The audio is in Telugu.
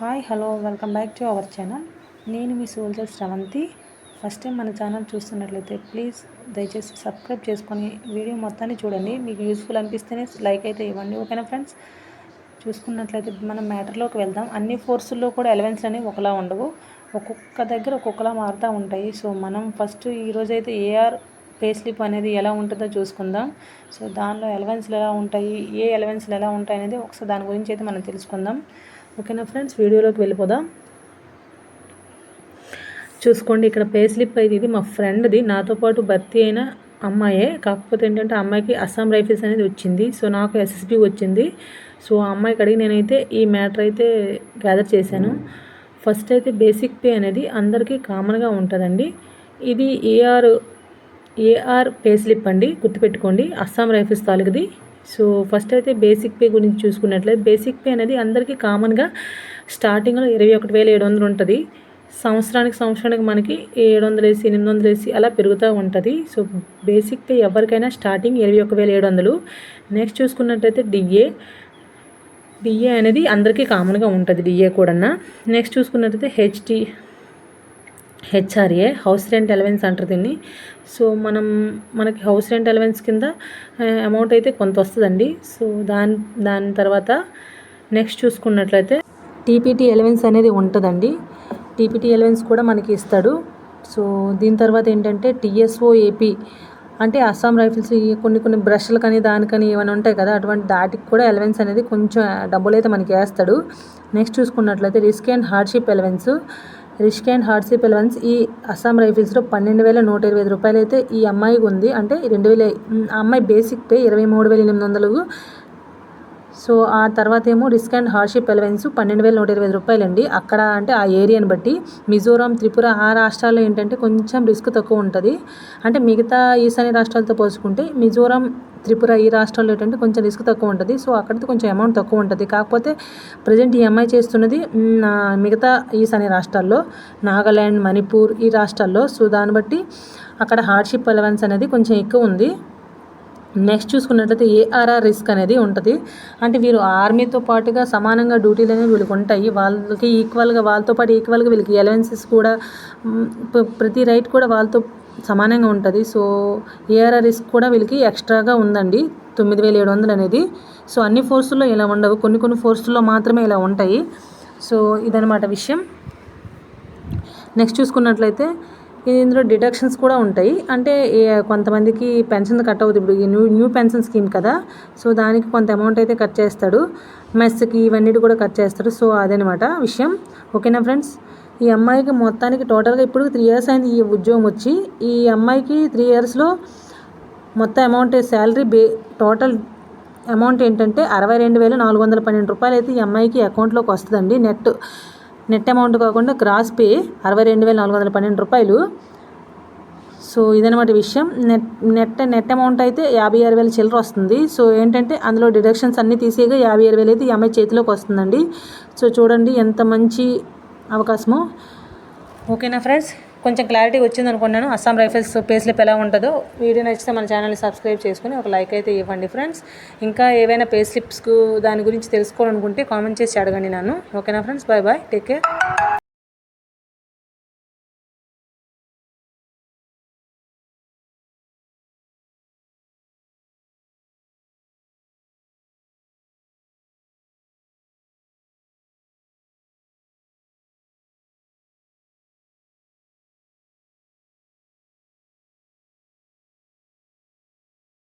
Hi hello welcome back to our channel. నేను మీ సోల్జర్ శ్రవంతి ఫస్ట్ టైం మన ఛానల్ చూస్తున్నట్లయితే ప్లీజ్ దయచేసి సబ్స్క్రైబ్ చేసుకొని వీడియో మొత్తాన్ని చూడండి. మీకు యూస్ఫుల్ అనిపిస్తేనే లైక్ అయితే ఇవ్వండి ఓకేనా ఫ్రెండ్స్? చూసుకున్నట్లయితే మనం మ్యాటర్లోకి వెళ్దాం. అన్ని ఫోర్సుల్లో కూడా ఎలవెన్స్ అనేవి ఒకలా ఉండవు. ఒక్కొక్క దగ్గర ఒక్కొక్కలా మారుతూ ఉంటాయి. సో మనం ఫస్ట్ ఈరోజు అయితే ఏఆర్ పే స్లిప్ అనేది ఎలా ఉంటుందో చూసుకుందాం. సో దానిలో ఎలవెన్స్లు ఎలా ఉంటాయి? ఏ ఎలవెన్స్లు ఎలా ఉంటాయి అనేది ఒకసారి దాని గురించి అయితే మనం తెలుసుకుందాం. ఓకేనా ఫ్రెండ్స్ వీడియోలోకి వెళ్ళిపోదాం. చూసుకోండి ఇక్కడ పే స్లిప్ అయితే ఇది మా ఫ్రెండ్ది. నాతో పాటు భర్తీ అయిన అమ్మాయే. కాకపోతే ఏంటంటే అమ్మాయికి అస్సాం రైఫిల్స్ అనేది వచ్చింది. సో నాకు ఎస్ఎస్బి వచ్చింది. సో ఆ అమ్మాయికి అడిగి నేనైతే ఈ మ్యాటర్ అయితే గ్యాదర్ చేశాను. ఫస్ట్ అయితే బేసిక్ పే అనేది అందరికీ కామన్గా ఉంటుందండి. ఇది ఏఆర్ ఏఆర్ పే స్లిప్ అండి. గుర్తుపెట్టుకోండి. అస్సాం రైఫిల్స్ తాలూకుది. సో ఫస్ట్ అయితే బేసిక్ పే గురించి చూసుకున్నట్లయితే బేసిక్ పే అనేది అందరికీ కామన్గా స్టార్టింగ్లో ఇరవై ఒకటి వేల ఏడు వందలు ఉంటుంది. సంవత్సరానికి సంవత్సరానికి మనకి ఏడు వందలు వేసి ఎనిమిది వందలు వేసి అలా పెరుగుతూ ఉంటుంది. సో బేసిక్ పే ఎవరికైనా స్టార్టింగ్ ఇరవై ఒక వేల ఏడు వందలు. నెక్స్ట్ చూసుకున్నట్టయితే డిఏ. డిఏ అనేది అందరికీ కామన్గా ఉంటుంది డిఏ కూడా నెక్స్ట్ చూసుకున్నట్టయితే HT HRA house rent allowance అంటారు దీన్ని. సో మనం మనకి హౌస్ రెంట్ అలవెన్స్ కింద అమౌంట్ అయితే కొంత వస్తుందండి. సో దాని దాని తర్వాత నెక్స్ట్ చూసుకున్నట్లయితే టీపీటీ ఎలవెన్స్ అనేది ఉంటుందండి. టీపీటీ ఎలవెన్స్ కూడా మనకి ఇస్తాడు. సో దీని తర్వాత ఏంటంటే టీఎస్ఓ ఏపీ అంటే అస్సాం రైఫిల్స్ కొన్ని కొన్ని బ్రష్లు కానీ దానికని ఏమైనా ఉంటాయి కదా అటువంటి దాటికి కూడా ఎలవెన్స్ అనేది కొంచెం డబ్బులు అయితే మనకి వేస్తాడు. నెక్స్ట్ చూసుకున్నట్లయితే risk and hardship allowance risk and hardship allowance ఈ అస్సాం రైఫిల్స్లో పన్నెండు వేల నూట ఇరవై ఐదు రూపాయలు అయితే ఈ అమ్మాయికి ఉంది. అంటే రెండు వేల ఆ అమ్మాయి బేసిక్ పే ఇరవై మూడు వేల ఎనిమిది వందలు సో ఆ తర్వాత ఏమో రిస్క్ అండ్ హార్డ్షిప్ ఎలవెన్స్ పన్నెండు వేల నూట ఇరవై ఐదు రూపాయలు అండి అక్కడ అంటే ఆ ఏరియాని బట్టి మిజోరాం త్రిపుర ఆ రాష్ట్రాల్లో ఏంటంటే కొంచెం రిస్క్ తక్కువ ఉంటుంది. అంటే మిగతా ఈశాన్య రాష్ట్రాలతో పోల్చుకుంటే మిజోరాం త్రిపుర ఈ రాష్ట్రాల్లో ఏంటంటే కొంచెం రిస్క్ తక్కువ ఉంటుంది. సో అక్కడితో కొంచెం అమౌంట్ తక్కువ ఉంటుంది. కాకపోతే ప్రజెంట్ ఈ అమ్మాయి చేస్తున్నది మిగతా ఈశాన్య రాష్ట్రాల్లో నాగాల్యాండ్ మణిపూర్ ఈ రాష్ట్రాల్లో. సో దాన్ని బట్టి అక్కడ హార్డ్షిప్ అలవెన్స్ అనేది కొంచెం ఎక్కువ ఉంది. నెక్స్ట్ చూసుకున్నట్లయితే ఏఆర్ఆర్ రిస్క్ అనేది ఉంటుంది. అంటే వీరు ఆర్మీతో పాటుగా సమానంగా డ్యూటీలు అనేవి వీళ్ళకి ఉంటాయి. వాళ్ళకి ఈక్వల్గా వాళ్ళతో పాటు ఈక్వల్గా వీళ్ళకి ఎలవెన్సెస్ కూడా ప్రతి రైట్ కూడా వాళ్ళతో సమానంగా ఉంటుంది. సో ఏఆర్ఆర్ రిస్క్ కూడా వీళ్ళకి ఎక్స్ట్రాగా ఉందండి. తొమ్మిది వేల ఏడు వందలు అనేది. సో అన్ని ఫోర్సుల్లో ఇలా ఉండవు. కొన్ని కొన్ని ఫోర్సుల్లో మాత్రమే ఇలా ఉంటాయి. సో ఇదనమాట విషయం. నెక్స్ట్ చూసుకున్నట్లయితే ఇందులో డిడక్షన్స్ కూడా ఉంటాయి. అంటే కొంతమందికి పెన్షన్ కట్ అవుతుంది ఇప్పుడు న్యూ న్యూ పెన్షన్ స్కీమ్ కదా. సో దానికి కొంత అమౌంట్ అయితే కట్ చేస్తాడు. మెస్కి ఇవన్నీ కూడా కట్ చేస్తాడు. సో అదనమాట విషయం. ఓకేనా ఫ్రెండ్స్? ఈ అమ్మాయికి మొత్తానికి టోటల్గా ఇప్పుడు త్రీ ఇయర్స్ అయింది ఈ ఉద్యోగం వచ్చి. ఈ అమ్మాయికి త్రీ ఇయర్స్లో మొత్తం amount salary pay total amount ఏంటంటే అరవై రెండు వేల నాలుగు వందల పన్నెండు రూపాయలు అయితే ఈ అమ్మాయికి అకౌంట్లోకి వస్తుందండి నెట్. నెట్ అమౌంట్ కాకుండా గ్రాస్ పే అరవై రెండు వేల నాలుగు వందల పన్నెండు రూపాయలు. సో ఇదనమాట విషయం. నెట్ నెట్ నెట్ అమౌంట్ అయితే యాభై ఆరు వేల చిల్లర వస్తుంది. సో ఏంటంటే అందులో డిడక్షన్స్ అన్నీ తీసేగా యాభై ఆరు వేలు అయితే ఈ అమ్మాయి చేతిలోకి వస్తుందండి. సో చూడండి ఎంత మంచి అవకాశమో. ఓకేనా ఫ్రెండ్స్? కొంచెం క్లారిటీ వచ్చింది అనుకున్నాను అస్సాం రైఫిల్స్ పేస్లిప్ ఎలా ఉంటుందో వీడియో నచ్చితే మన ఛానల్ని సబ్స్క్రైబ్ చేసుకుని ఒక లైక్ అయితే ఇవ్వండి ఫ్రెండ్స్ ఇంకా ఏవైనా పేస్లిప్స్కు దాని గురించి తెలుసుకోవాలనుకుంటే కామెంట్ చేసి అడగండి నన్ను. ఓకేనా friends bye bye take care